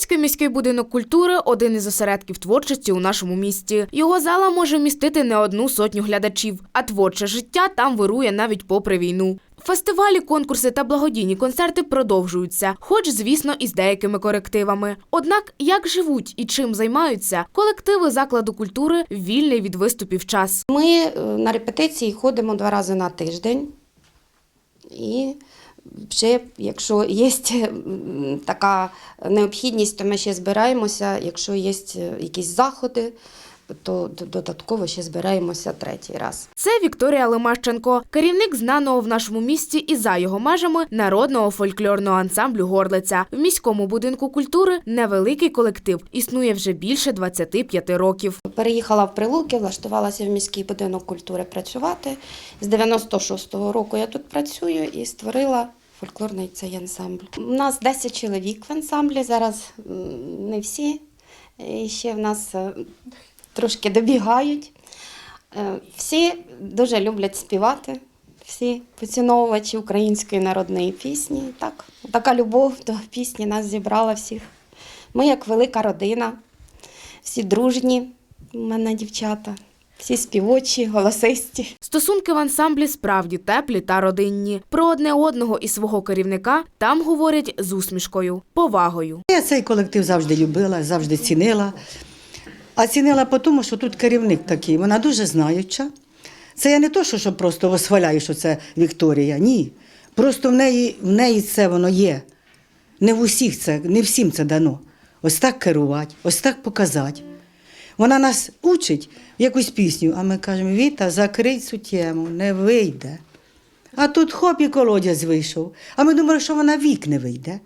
Славутський міський будинок культури один із осередків творчості у нашому місті. Його зала може вмістити не одну сотню глядачів, а творче життя там вирує навіть попри війну. Фестивалі, конкурси та благодійні концерти продовжуються, хоч, звісно, із деякими корективами. Однак, як живуть і чим займаються, колективи закладу культури вільний від виступів час. Ми е, на репетиції ходимо два рази на тиждень. І вже, якщо є така необхідність, то ми ще збираємося. Якщо є якісь заходи, то додатково ще збираємося третій раз. Це Вікторія Лемащенко, керівник знаного в нашому місті і за його межами народного фольклорного ансамблю Горлиця. В міському будинку культури невеликий колектив існує вже більше 25 років. Переїхала в Прилуки, влаштувалася в міський будинок культури працювати. З 96-го року я тут працюю і створила фольклорний цей ансамбль. У нас 10 чоловік в ансамблі, зараз не всі. І ще в нас е, трошки добігають. Е, Всі дуже люблять співати, всі поціновувачі української народної пісні. Так, така любов до пісні нас зібрала всіх. Ми як велика родина, всі дружні, у мене дівчата, всі співочі, голосисті. Стосунки в ансамблі справді теплі та родинні. Про одне одного і свого керівника там говорять з усмішкою, повагою. Я цей колектив завжди любила, завжди цінила. А цінила по тому, що тут керівник такий, вона дуже знаюча. Це я не то, що, просто восхваляю, що це Вікторія. Ні. Просто в неї, в неї це воно є. Не в усіх це, не всім це дано. Ось так керувати, ось так показати. Вона нас учить в якусь пісню, а ми кажемо, Віта, закрий цю тему, не вийде. А тут хоп і колодязь вийшов. А ми думали, що вона вік не вийде.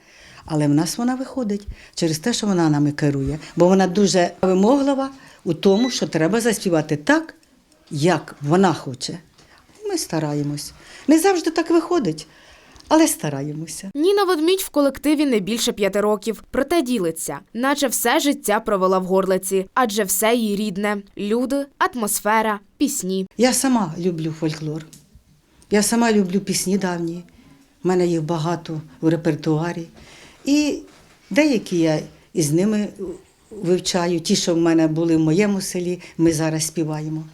Але в нас вона виходить через те, що вона нами керує. Бо вона дуже вимоглива у тому, що треба заспівати так, як вона хоче. Ми стараємось. Не завжди так виходить, але стараємося. Ніна Ведмідь в колективі не більше п'яти років, проте ділиться, наче все життя провела в горлиці, адже все їй рідне: люди, атмосфера, пісні. Я сама люблю фольклор. Я сама люблю пісні давні. У мене їх багато у репертуарі. І деякі я із ними вивчаю. Ті, що в мене були в моєму селі, ми зараз співаємо.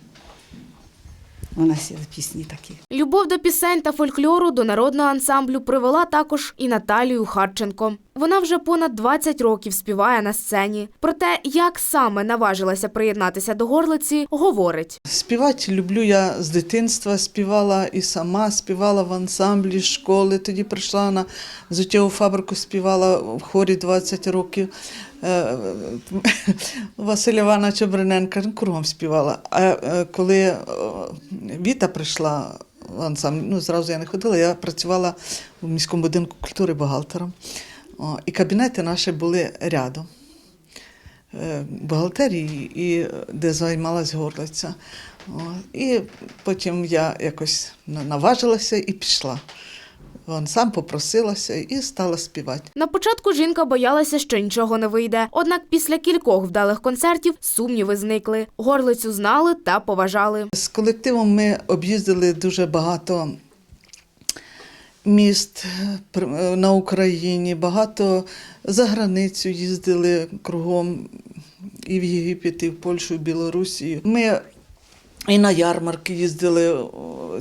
У нас є пісні такі. Любов до пісень та фольклору до народного ансамблю привела також і Наталію Харченко. Вона вже понад 20 років співає на сцені. Про те, як саме наважилася приєднатися до горлиці, говорить. Співати люблю я з дитинства, співала і сама, співала в ансамблі школи. Тоді прийшла на зуттєву фабрику, співала в хорі 20 років. Е, Василя Івановича Бриненка кругом співала. А е, коли е, Віта прийшла ансамбль, ну зразу я не ходила, я працювала в міському будинку культури бухгалтером. І кабінети наші були рядом бухгалтерії, і де займалась горлиця. І потім я якось наважилася і пішла. Вон сам попросилася і стала співати. На початку жінка боялася, що нічого не вийде. Однак після кількох вдалих концертів сумніви зникли. Горлицю знали та поважали. З колективом ми об'їздили дуже багато міст е, на Україні, багато за границю їздили кругом і в Єгипет, і в Польщу, і в Білорусію. Ми і на ярмарки їздили,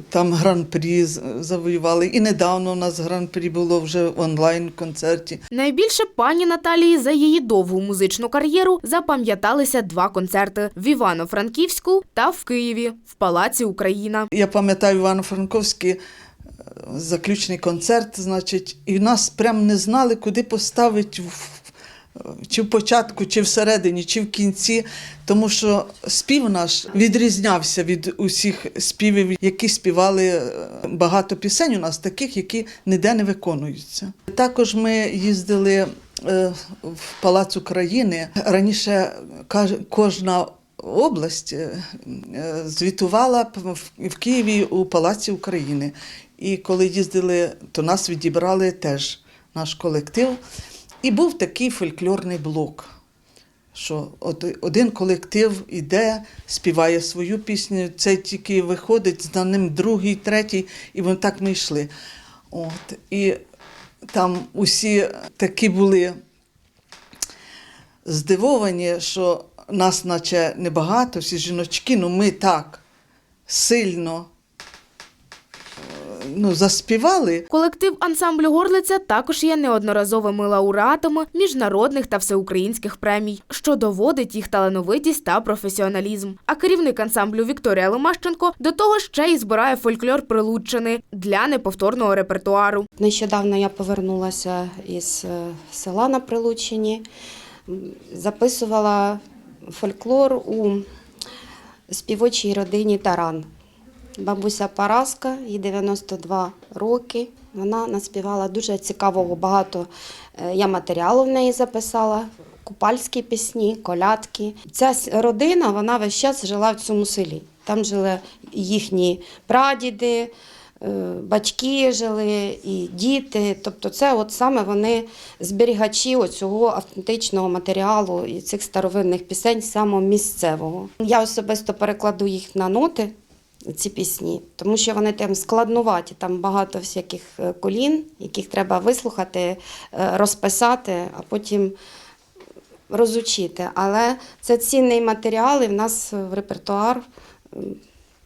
там гран-прі завоювали. І недавно у нас гран-прі було вже в онлайн-концерті. Найбільше пані Наталії за її довгу музичну кар'єру запам'яталися два концерти в Івано-Франківську та в Києві в Палаці Україна. Я пам'ятаю Івано-Франковський е, заключний концерт, значить, і нас прям не знали, куди поставити. в- Чи в початку, чи всередині, чи в кінці, тому що спів наш відрізнявся від усіх співів, які співали е, багато пісень у нас, таких, які ніде не виконуються. Також ми їздили е, в Палац України. Раніше кожна область е, звітувала в Києві у Палаці України. І коли їздили, то нас відібрали теж наш колектив. І був такий фольклорний блок. Що один колектив іде, співає свою пісню, це тільки виходить, за ним другий, третій, і вони так ми йшли. От, і там усі такі були здивовані, що нас, наче небагато, всі жіночки, ну ми так сильно ну, заспівали. Колектив ансамблю Горлиця також є неодноразовими лауреатами міжнародних та всеукраїнських премій, що доводить їх талановитість та професіоналізм. А керівник ансамблю Вікторія Ломащенко до того ще й збирає фольклор Прилуччини для неповторного репертуару. Нещодавно я повернулася із е, села на Прилуччині, записувала фольклор у співочій родині Таран. Бабуся Параска, їй 92 роки. Вона наспівала дуже цікавого багато. е, Я матеріалу в неї записала. Купальські пісні, колядки. Ця родина вона весь час жила в цьому селі. Там жили їхні прадіди, е, батьки жили і діти. Тобто, це от саме вони зберігачі цього автентичного матеріалу і цих старовинних пісень саме місцевого. Я особисто перекладу їх на ноти. Ці пісні, тому що вони там складнуваті, там багато всяких е, колін, яких треба вислухати, е, розписати, а потім розучити. Але це цінний матеріал, і в нас в репертуар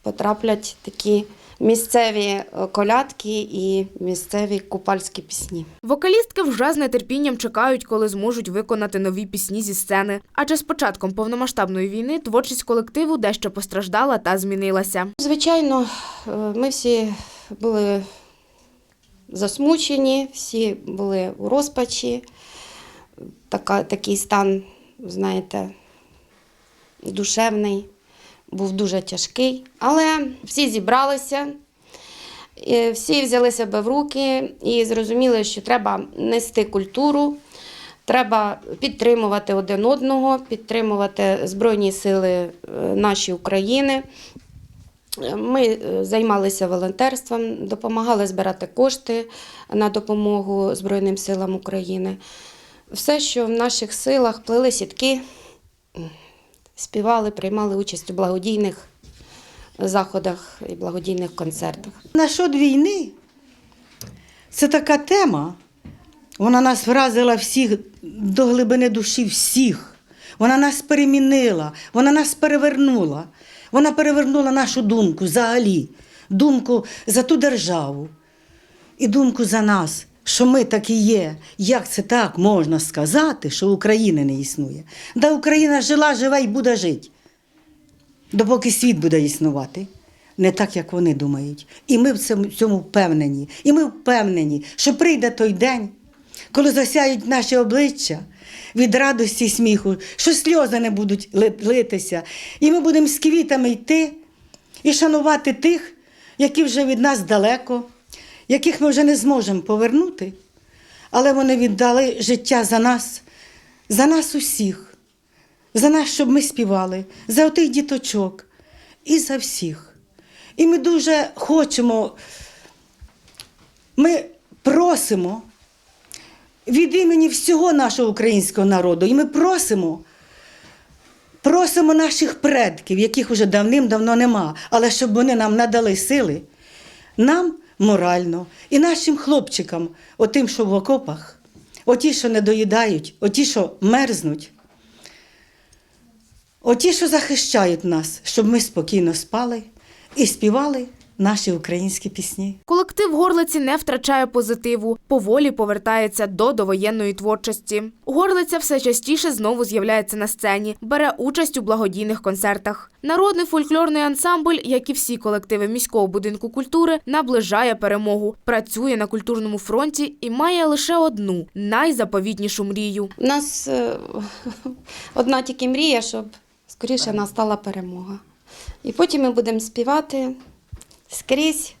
потраплять такі місцеві е, колядки і місцеві купальські пісні. Вокалістки вже з нетерпінням чекають, коли зможуть виконати нові пісні зі сцени. Адже з початком повномасштабної війни творчість колективу дещо постраждала та змінилася. Звичайно, е, ми всі були засмучені, всі були у розпачі. Така, такий стан, знаєте, душевний, був дуже тяжкий. Але всі зібралися, всі взяли себе в руки і зрозуміли, що треба нести культуру. Треба підтримувати один одного, підтримувати Збройні сили е, наші України. Ми е, займалися волонтерством, допомагали збирати кошти на допомогу Збройним силам України. Все, що в наших силах, плели сітки, співали, приймали участь у благодійних заходах і благодійних концертах. Насчет війни це така тема. Вона нас вразила всіх до глибини душі всіх. Вона нас перемінила, вона нас перевернула. Вона перевернула нашу думку взагалі, думку за ту державу і думку за нас, що ми такі є. Як це так можна сказати, що України не існує? Да Україна жила, живе і буде жити допоки світ буде існувати. Не так, як вони думають. І ми в цьому, цьому впевнені. І ми впевнені, що прийде той день, коли засяють наші обличчя від радості і сміху, що сльози не будуть ли- литися. І ми будемо з квітами йти і шанувати тих, які вже від нас далеко, яких ми вже не зможемо повернути, але вони віддали життя за нас, за нас усіх за нас, щоб ми співали, за отих діточок і за всіх. І ми дуже хочемо, ми просимо від імені всього нашого українського народу, і ми просимо. Просимо наших предків, яких вже давним-давно нема, але щоб вони нам надали сили, нам морально і нашим хлопчикам, отим, що в окопах, оті, що не доїдають, оті, що мерзнуть. Оті, що захищають нас, щоб ми спокійно спали і співали наші українські пісні. Колектив Горлиці не втрачає позитиву, поволі повертається до довоєнної творчості. Горлиця все частіше знову з'являється на сцені, бере участь у благодійних концертах. Народний фольклорний ансамбль, як і всі колективи міського будинку культури, наближає перемогу, працює на культурному фронті і має лише одну найзаповітнішу мрію. У нас е, одна тільки мрія, щоб скоріше настала перемога. І потім ми будемо співати скрізь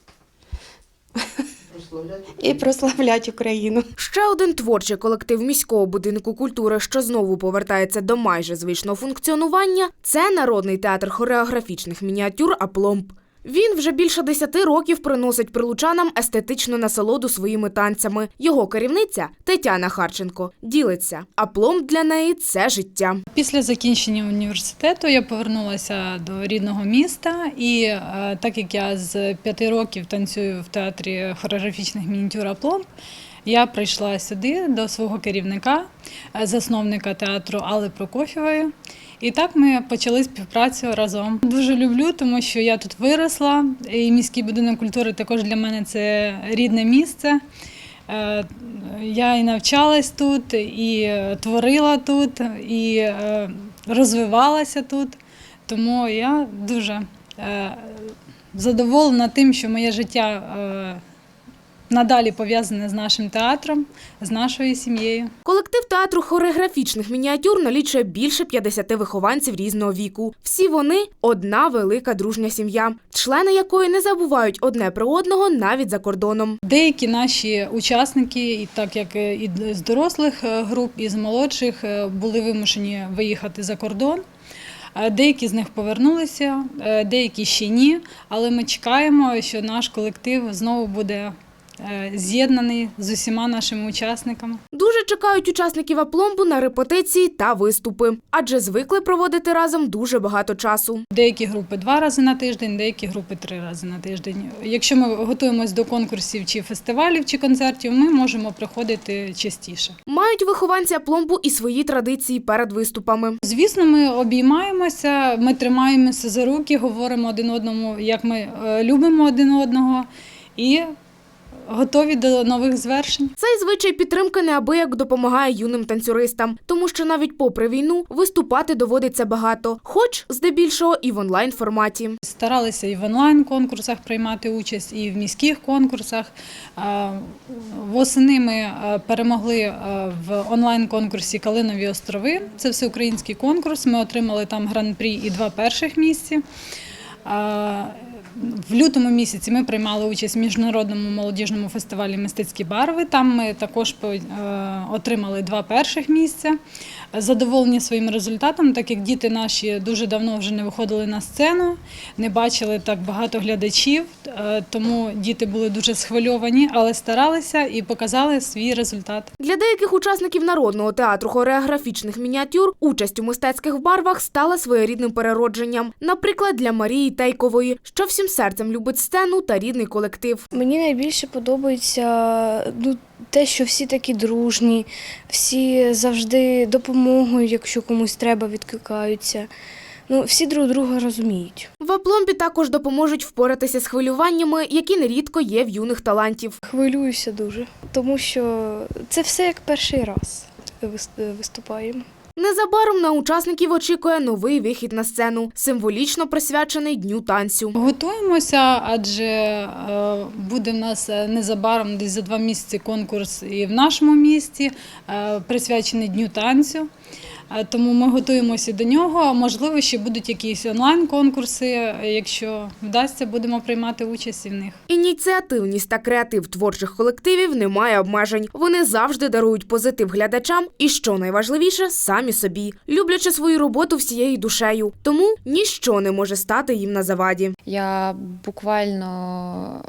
і прославлять Україну. Ще один творчий колектив міського будинку культури, що знову повертається до майже звичного функціонування, це народний театр хореографічних мініатюр Апломб. Він вже більше десяти років приносить прилучанам естетичну насолоду своїми танцями. Його керівниця Тетяна Харченко ділиться. Апломб для неї це життя. Після закінчення університету я повернулася до рідного міста, і е, так як я з п'яти років танцюю в театрі хореографічних мініатюр «Апломб», я прийшла сюди до свого керівника, е, засновника театру Алли Прокофєвої. І так ми почали співпрацю разом. Дуже люблю, тому що я тут виросла, і міський будинок культури також для мене це рідне місце. Е, Я і навчалась тут, і творила тут, і е, розвивалася тут. Тому я дуже е, задоволена тим, що моє життя надалі пов'язане з нашим театром, з нашою сім'єю. Колектив театру хореографічних мініатюр налічує більше 50 вихованців різного віку. Всі вони одна велика дружня сім'я, члени якої не забувають одне про одного навіть за кордоном. Деякі наші учасники, і так як е, і з дорослих е, груп, і з молодших, е, були вимушені виїхати за кордон. Деякі з них повернулися, деякі ще ні. Але ми чекаємо, що наш колектив знову буде з'єднаний з усіма нашими учасниками. Дуже чекають учасників апломбу на репетиції та виступи, адже звикли проводити разом дуже багато часу. Деякі групи два рази на тиждень, деякі групи три рази на тиждень. Якщо ми готуємось до конкурсів чи фестивалів, чи концертів, ми можемо приходити частіше. Мають вихованці апломбу і свої традиції перед виступами. Звісно, ми обіймаємося, ми тримаємося за руки, говоримо один одному, як ми е, любимо один одного, і готові до нових звершень. Цей звичай підтримки неабияк допомагає юним танцюристам, тому що навіть попри війну виступати доводиться багато, хоч здебільшого і в онлайн форматі. Старалися і в онлайн-конкурсах приймати участь, і в міських конкурсах. Восени ми перемогли в онлайн-конкурсі Калинові острови. Це всеукраїнський конкурс. Ми отримали там гран-прі і два перших місці. В лютому місяці ми приймали участь в міжнародному молодіжному фестивалі Мистецькі барви. Там ми також е, отримали два перших місця. Задоволені своїм результатом, так як діти наші дуже давно вже не виходили на сцену, не бачили так багато глядачів, е, тому діти були дуже схвильовані, але старалися і показали свій результат. Для деяких учасників народного театру хореографічних мініатюр участь у мистецьких барвах стала своєрідним переродженням. Наприклад, для Марії Тейкової, що всім серцем любить сцену та рідний колектив. Мені найбільше подобається ну, те, що всі такі дружні, всі завжди допомогою, якщо комусь треба, відкликаються. Ну, всі друг друга розуміють. В опломбі також допоможуть впоратися з хвилюваннями, які нерідко є в юних талантів. Хвилююся дуже, тому що це все як перший раз вис- виступаємо. Незабаром на учасників очікує новий вихід на сцену, символічно присвячений дню танцю. Готуємося, адже е, буде в нас е, незабаром десь за два місяці конкурс і в нашому місті, е, присвячений Дню танцю. Е, Тому ми готуємося до нього. Можливо, ще будуть якісь онлайн-конкурси. Е, Якщо вдасться, будемо приймати участь і в них. Ініціативність та креатив творчих колективів не має обмежень. Вони завжди дарують позитив глядачам і, що найважливіше, самі собі, люблячи свою роботу всією душею. Тому ніщо не може стати їм на заваді. Я буквально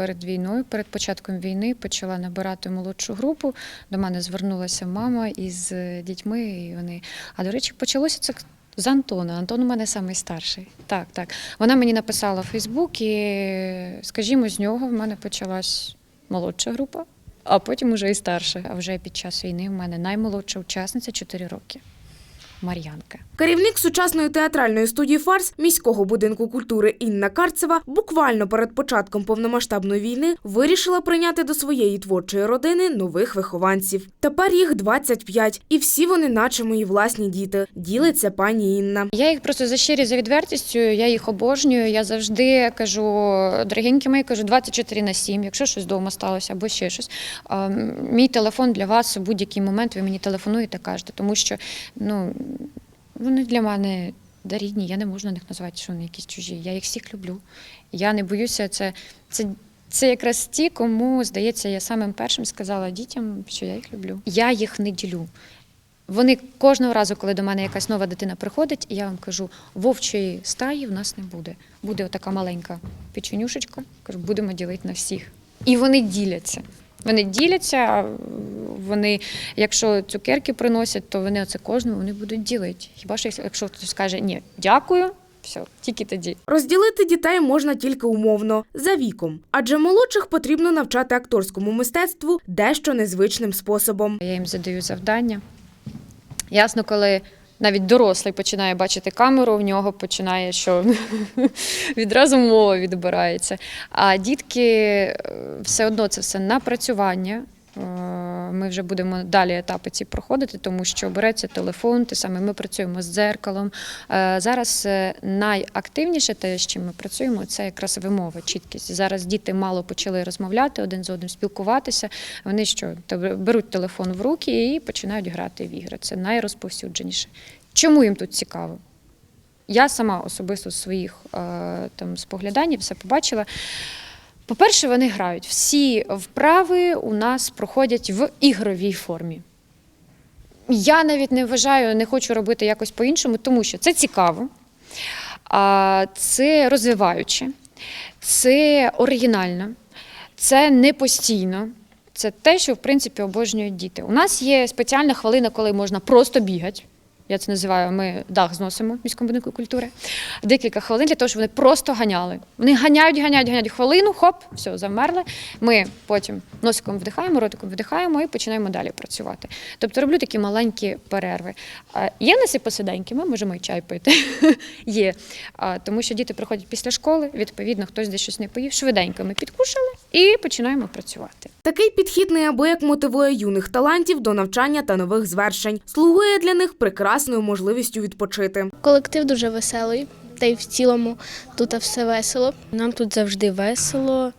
перед війною, перед початком війни, почала набирати молодшу групу. До мене звернулася мама із дітьми. І вони... А до речі, почалося це з Антона. Антон у мене найстарший. Так, так. Вона мені написала в Фейсбук, і, скажімо, з нього в мене почалась молодша група, а потім уже і старша. А вже під час війни в мене наймолодша учасниця 4 роки. Мар'янка. Керівник сучасної театральної студії Фарс міського будинку культури Інна Карцева буквально перед початком повномасштабної війни вирішила прийняти до своєї творчої родини нових вихованців. Тепер їх 25, і всі вони, наче мої власні діти. Ділиться пані Інна. Я їх просто за щирі за відвертістю, я їх обожнюю. Я завжди кажу, дорогенькі мої, кажу 24 на 7, якщо щось вдома сталося або ще щось. Мій телефон для вас у будь-який момент ви мені телефонуєте, кажете, тому що ну, вони для мене да, рідні, я не можу на них назвати, що вони якісь чужі. Я їх всіх люблю. Я не боюся, це, це, це якраз ті, кому, здається, я самим першим сказала дітям, що я їх люблю. Я їх не ділю. Вони кожного разу, коли до мене якась нова дитина приходить, я вам кажу, вовчої стаї в нас не буде. Буде отака маленька печенюшечка, кажу, будемо ділити на всіх. І вони діляться. Вони діляться, вони, якщо цукерки приносять, то вони оце кожному вони будуть ділити. Хіба що якщо хтось скаже ні, дякую, Все, тільки тоді. Розділити дітей можна тільки умовно за віком, адже молодших потрібно навчати акторському мистецтву дещо незвичним способом. Я їм задаю завдання. Ясно, коли навіть дорослий починає бачити камеру, в нього починає, що відразу мова відбирається. А дітки е, все одно це все напрацювання. Е, Ми вже будемо далі етапи ці проходити, тому що береться телефон, те саме ми працюємо з дзеркалом. Е, Зараз е, найактивніше те, з чим ми працюємо, це якраз вимова, чіткість. Зараз діти мало почали розмовляти один з одним, спілкуватися. Вони що беруть телефон в руки і починають грати в ігри. Це найрозповсюдженіше. Чому їм тут цікаво? Я сама особисто з своїх там споглядань все побачила. По-перше, вони грають. Всі вправи у нас проходять в ігровій формі. Я навіть не вважаю, не хочу робити якось по-іншому, тому що це цікаво, це розвиваюче, це оригінально, це не постійно. Це те, що в принципі обожнюють діти. У нас є спеціальна хвилина, коли можна просто бігати. Я це називаю, ми дах зносимо міському будинку культури. Декілька хвилин для того, щоб вони просто ганяли. Вони ганяють, ганяють, ганяють хвилину, хоп, все, завмерли. Ми потім носиком вдихаємо, ротиком вдихаємо і починаємо далі працювати. Тобто роблю такі маленькі перерви. Є нас і посиденьки, ми можемо і чай пити. Є. Тому що діти приходять після школи, відповідно, хтось десь щось не поїв, швиденько ми підкушали і починаємо працювати. Такий підхід неабияк мотивує юних талантів до навчання та нових звершень, слугує для них прекрасною можливістю відпочити. Колектив дуже веселий, та й в цілому тут все весело. Нам тут завжди весело.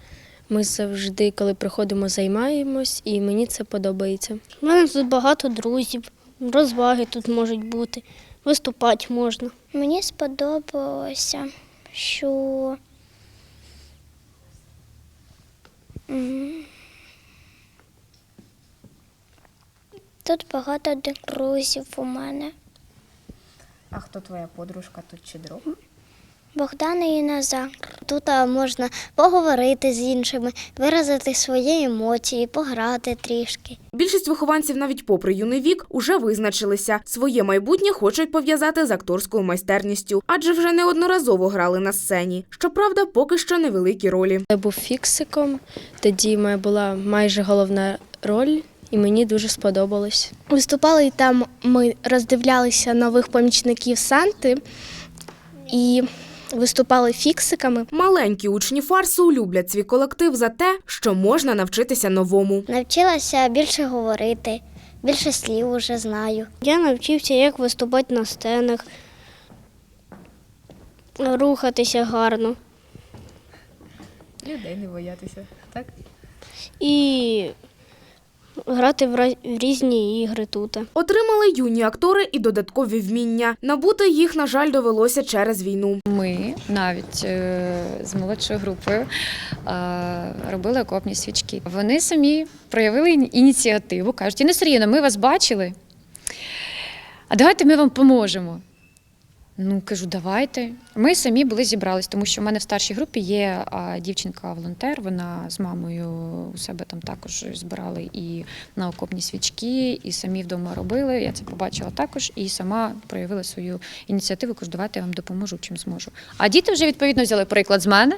Ми завжди, коли приходимо, займаємось, і мені це подобається. У мене тут багато друзів, розваги тут можуть бути, виступати можна. Мені сподобалося, що тут багато друзів у мене. А хто твоя подружка тут чи друг? Богдан і Назар. Тут можна поговорити з іншими, виразити свої емоції, пограти трішки. Більшість вихованців, навіть попри юний вік, уже визначилися. Своє майбутнє хочуть пов'язати з акторською майстерністю, адже вже неодноразово грали на сцені. Щоправда, поки що невеликі ролі. Я був фіксиком, тоді моя була майже головна роль, і мені дуже сподобалось. Виступали і там ми роздивлялися нових помічників Санти і виступали фіксиками. Маленькі учні фарсу люблять свій колектив за те, що можна навчитися новому. Навчилася більше говорити, більше слів уже знаю. Я навчився, як виступати на сценах, рухатися гарно Людей не боятися, так? і грати в ра- в різні ігри тут. Отримали юні актори і додаткові вміння. Набути їх, на жаль, довелося через війну. Ми навіть е, з молодшою групою е, робили окопні свічки. Вони самі проявили ініціативу, кажуть, Інна Сергіївна, ми вас бачили. А давайте ми вам поможемо. Ну, кажу, давайте. Ми самі були зібрались, тому що в мене в старшій групі є дівчинка-волонтер. Вона з мамою у себе там також збирали і на окопні свічки, і самі вдома робили. Я це побачила також і сама проявила свою ініціативу. Кажу, давайте я вам допоможу, чим зможу. А діти вже відповідно взяли приклад з мене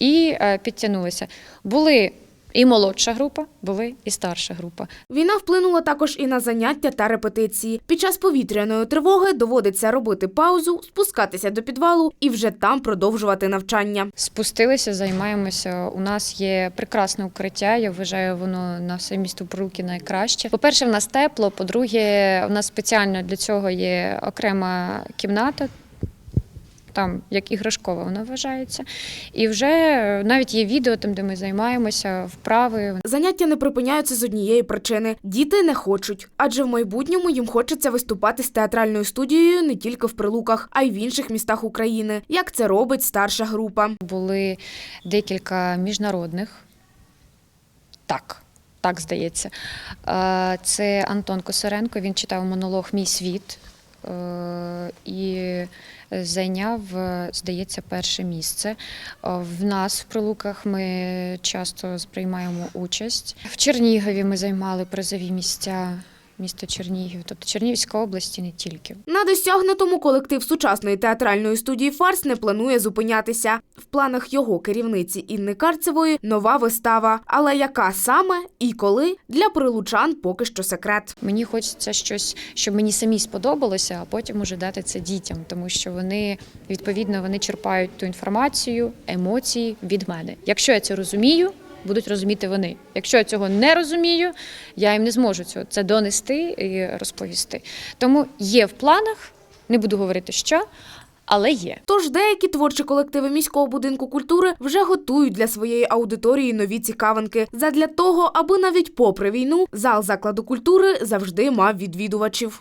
і е, підтягнулися. Були і молодша група, були і старша група. Війна вплинула також і на заняття та репетиції. Під час повітряної тривоги доводиться робити паузу, спускатися до підвалу і вже там продовжувати навчання. Спустилися, займаємося. У нас є прекрасне укриття. Я вважаю, воно на все місто Прилуки найкраще. По-перше, в нас тепло. По-друге, у нас спеціально для цього є окрема кімната. Там як іграшкова вона вважається. І вже е, навіть є відео, там, де ми займаємося, вправи. Заняття не припиняються з однієї причини: діти не хочуть, адже в майбутньому їм хочеться виступати з театральною студією не тільки в Прилуках, а й в інших містах України, як це робить старша група. Були декілька міжнародних. Так, так здається. Е, Це Антон Косаренко. Він читав монолог Мій світ і зайняв, здається, перше місце. Е, В нас в прилуках ми часто приймаємо участь. В Чернігові ми займали призові місця. Місто Чернігів, тобто Чернігівська область і не тільки. На досягнутому колектив сучасної театральної студії Фарс не планує зупинятися. В планах його керівниці Інни Карцевої нова вистава. Але яка саме і коли для прилучан поки що секрет. Мені хочеться щось, щоб мені самі сподобалося, а потім уже дати це дітям, тому що вони відповідно вони черпають ту інформацію, емоції від мене. Якщо я це розумію, будуть розуміти вони. Якщо я цього не розумію, я їм не зможу цього це донести і розповісти. Тому є в планах, не буду говорити що, але є. Тож деякі творчі колективи міського будинку культури вже готують для своєї аудиторії нові цікавинки задля того, аби навіть попри війну зал закладу культури завжди мав відвідувачів.